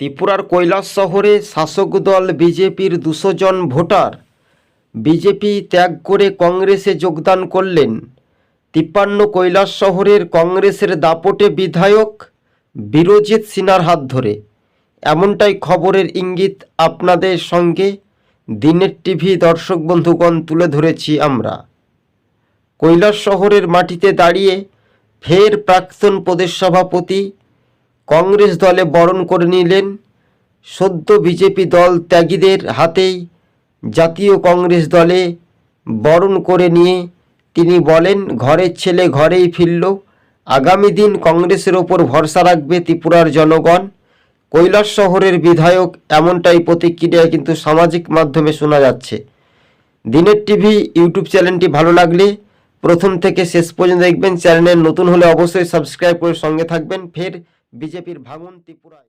ত্রিপুরার কৈলাস শহরে শাসক দল বিজেপির দুশো জন ভোটার। বিজেপি ত্যাগ করে কংগ্রেসে যোগদান করলেন। তিপ্পান্ন কৈলাস শহরের কংগ্রেসের দাপটে বিধায়ক বিরজিৎ সিনহার হাত ধরে। এমনটাই খবরের ইঙ্গিত আপনাদের সঙ্গে। দিনের টিভি দর্শক বন্ধুগণ, তুলে ধরেছি আমরা। কৈলাস শহরের মাটিতে দাঁড়িয়ে ফের প্রাক্তন প্রদেশ সভাপতি কংগ্রেস দলে বরণ করে নিলেন সদ্য বিজেপি দল ত্যাগীদের হাতেই জাতীয় কংগ্রেস দলে বরণ করে নিয়ে তিনি বলেন, ঘরের ছেলে ঘরেই ফিরল। আগামী দিন কংগ্রেসের ওপর ভরসা রাখবে ত্রিপুরার জনগণ। কৈলাস শহরের বিধায়ক এমনটাই প্রতিক্রিয়া কিন্তু সামাজিক মাধ্যমে শোনা যাচ্ছে। দিনের টিভি, ইউটিউব চ্যানেলটি ভালো লাগলে প্রথম থেকে শেষ পর্যন্ত দেখবেন। চ্যানেলের নতুন হলে অবশ্যই সাবস্ক্রাইব করে সঙ্গে থাকবেন। ফের বিজেপির ভাঙন ত্রিপুরায়।